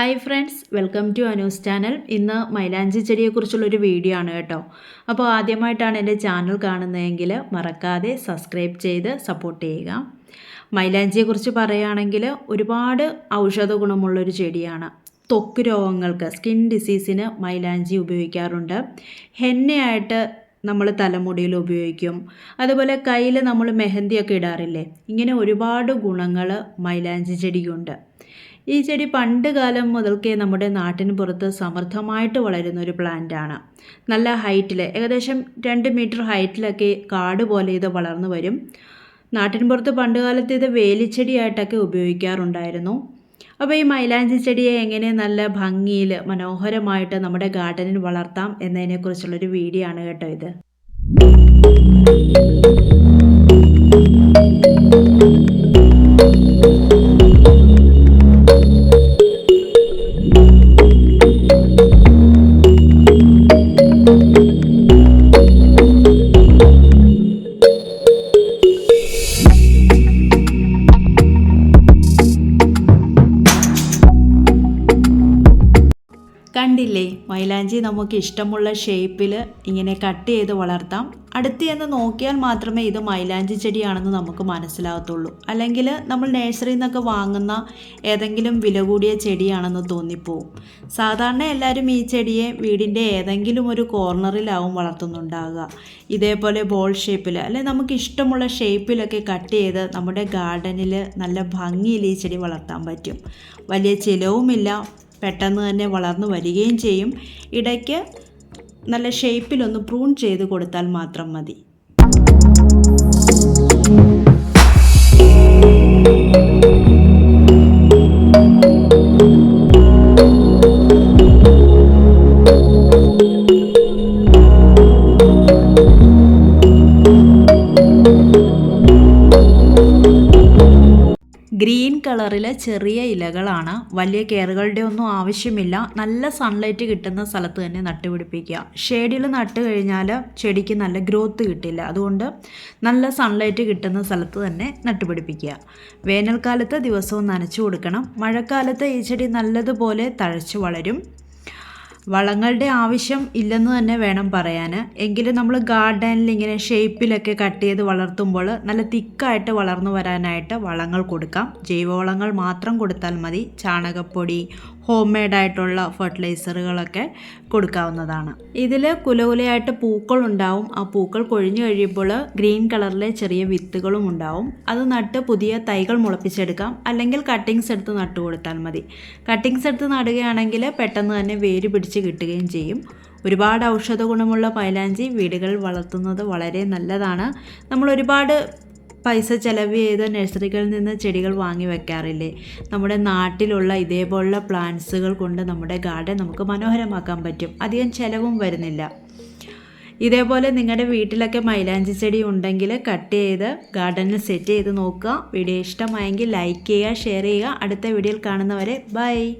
Hi friends welcome to Anu's channel ഇന്ന് മൈലാഞ്ചി ചെടിയെക്കുറിച്ചുള്ളൊരു video ആണ് കേട്ടോ. അപ്പോൾ ആദ്യമായിട്ടാണ് എന്റെ ചാനൽ കാണുന്നതെങ്കിൽ മറക്കാതെ സബ്സ്ക്രൈബ് ചെയ്ത് സപ്പോർട്ട് ചെയ്യുക. മൈലാഞ്ചിയെക്കുറിച്ച് പറയുകയാണെങ്കിൽ ഒരുപാട് ഔഷധ ഗുണമുള്ളൊരു ചെടിയാണ്. തൊക്ക് രോഗങ്ങൾക്ക് സ്കിൻ ഡിസീസിന് മൈലാഞ്ചി ഉപയോഗിക്കാറുണ്ട്. ഹെന്നയായിട്ട് നമ്മൾ തലമുടിയിൽ ഉപയോഗിക്കും. അതുപോലെ കയ്യിൽ നമ്മൾ മെഹന്തിയൊക്കെ ഇടാറില്ലേ? ഇങ്ങനെ ഒരുപാട് ഗുണങ്ങൾ മൈലാഞ്ചി ചെടിക്കുണ്ട്. ഈ ചെടി പണ്ട് കാലം മുതൽക്കേ നമ്മുടെ നാട്ടിന് പുറത്ത് സമൃദ്ധമായിട്ട് വളരുന്ന ഒരു പ്ലാന്റാണ്. നല്ല ഹൈറ്റിൽ ഏകദേശം രണ്ട് മീറ്റർ ഹൈറ്റിലൊക്കെ കാട് പോലെ ഇത് വളർന്നു വരും. നാട്ടിൻ പുറത്ത് പണ്ട് കാലത്ത് ഇത് വേലിച്ചെടിയായിട്ടൊക്കെ ഉപയോഗിക്കാറുണ്ടായിരുന്നു. അപ്പോൾ ഈ മൈലാഞ്ചി ചെടിയെ എങ്ങനെ നല്ല ഭംഗിയിൽ മനോഹരമായിട്ട് നമ്മുടെ ഗാർഡനിൽ വളർത്താം എന്നതിനെക്കുറിച്ചുള്ളൊരു വീഡിയോ ആണ് കേട്ടോ ഇത്. കണ്ടില്ലേ? മൈലാഞ്ചി നമുക്ക് ഇഷ്ടമുള്ള ഷേപ്പിൽ ഇങ്ങനെ കട്ട് ചെയ്ത് വളർത്താം. അടുത്ത് എന്ന് നോക്കിയാൽ മാത്രമേ ഇത് മൈലാഞ്ചി ചെടിയാണെന്ന് നമുക്ക് മനസ്സിലാകത്തുള്ളൂ. അല്ലെങ്കിൽ നമ്മൾ നഴ്സറിയിൽ നിന്നൊക്കെ വാങ്ങുന്ന ഏതെങ്കിലും വില കൂടിയ ചെടിയാണെന്ന് തോന്നിപ്പോവും. സാധാരണ എല്ലാവരും ഈ ചെടിയെ വീടിന്റെ ഏതെങ്കിലും ഒരു കോർണറിലാവും വളർത്തുന്നുണ്ടാകുക ഇതേപോലെ ബോൾ ഷേപ്പിൽ അല്ലെങ്കിൽ നമുക്ക് ഇഷ്ടമുള്ള ഷേപ്പിലൊക്കെ കട്ട് ചെയ്ത് നമ്മുടെ ഗാർഡനിൽ നല്ല ഭംഗിയിൽ ഈ ചെടി വളർത്താൻ പറ്റും. വലിയ ചിലവുമില്ല. പെട്ടെന്ന് തന്നെ വളർന്നു വരികയും ചെയ്യും. ഇടയ്ക്ക് നല്ല ഷേപ്പിലൊന്ന് പ്രൂൺ ചെയ്ത് കൊടുത്താൽ മാത്രം മതി. ഗ്രീൻ കളറിലെ ചെറിയ ഇലകളാണ്. വലിയ കെയറുകളുടെ ഒന്നും ആവശ്യമില്ല. നല്ല സൺലൈറ്റ് കിട്ടുന്ന സ്ഥലത്ത് തന്നെ നട്ടുപിടിപ്പിക്കുക. ഷേഡിൽ നട്ട് കഴിഞ്ഞാൽ ചെടിക്ക് നല്ല ഗ്രോത്ത് കിട്ടില്ല. അതുകൊണ്ട് നല്ല സൺലൈറ്റ് കിട്ടുന്ന സ്ഥലത്ത് തന്നെ നട്ടുപിടിപ്പിക്കുക. വേനൽക്കാലത്ത് ദിവസവും നനച്ചു കൊടുക്കണം. മഴക്കാലത്ത് ഈ ചെടി നല്ലതുപോലെ തഴച്ച് വളരും. വളങ്ങളുടെ ആവശ്യം ഇല്ലെന്ന് തന്നെ വേണം പറയാൻ എങ്കിലും നമ്മൾ ഗാർഡനിൽ ഇങ്ങനെ ഷേപ്പിലൊക്കെ കട്ട് ചെയ്ത് വളർത്തുമ്പോൾ നല്ല തിക്കായിട്ട് വളർന്നു വരാനായിട്ട് വളങ്ങൾ കൊടുക്കാം. ജൈവവളങ്ങൾ മാത്രം കൊടുത്താൽ മതി. ചാണകപ്പൊടി ഹോം മെയ്ഡായിട്ടുള്ള ഫെർട്ടിലൈസറുകളൊക്കെ കൊടുക്കാവുന്നതാണ്. ഇതിൽ കുലകുലയായിട്ട് പൂക്കൾ ഉണ്ടാവും. ആ പൂക്കൾ കൊഴിഞ്ഞു കഴിയുമ്പോൾ ഗ്രീൻ കളറിലെ ചെറിയ വിത്തുകളും ഉണ്ടാവും. അത് നട്ട് പുതിയ തൈകൾ മുളപ്പിച്ചെടുക്കാം. അല്ലെങ്കിൽ കട്ടിങ്സ് എടുത്ത് നട്ടു കൊടുത്താൽ മതി. കട്ടിങ്സ് എടുത്ത് നടുകയാണെങ്കിൽ പെട്ടെന്ന് തന്നെ വേര് പിടിച്ച് കിട്ടുകയും ചെയ്യും. ഒരുപാട് ഔഷധ ഗുണമുള്ള പൈലാഞ്ചി വീടുകളിൽ വളർത്തുന്നത് വളരെ നല്ലതാണ്. നമ്മൾ ഒരുപാട് പൈസ ചിലവ് ചെയ്ത് നഴ്സറികളിൽ നിന്ന് ചെടികൾ വാങ്ങി വെക്കാറില്ലേ? നമ്മുടെ നാട്ടിലുള്ള ഇതേപോലുള്ള പ്ലാന്റ്സുകൾ കൊണ്ട് നമ്മുടെ ഗാർഡൻ നമുക്ക് മനോഹരമാക്കാൻ പറ്റും. അധികം ചിലവും വരുന്നില്ല. ഇതേപോലെ നിങ്ങളുടെ വീട്ടിലൊക്കെ മൈലാഞ്ചി ചെടി ഉണ്ടെങ്കിൽ കട്ട് ചെയ്ത് ഗാർഡനിൽ സെറ്റ് ചെയ്ത് നോക്കുക. വീഡിയോ ഇഷ്ടമായെങ്കിൽ ലൈക്ക് ചെയ്യുക ഷെയർ ചെയ്യുക. അടുത്ത വീഡിയോയിൽ കാണുന്നവരെ ബൈ.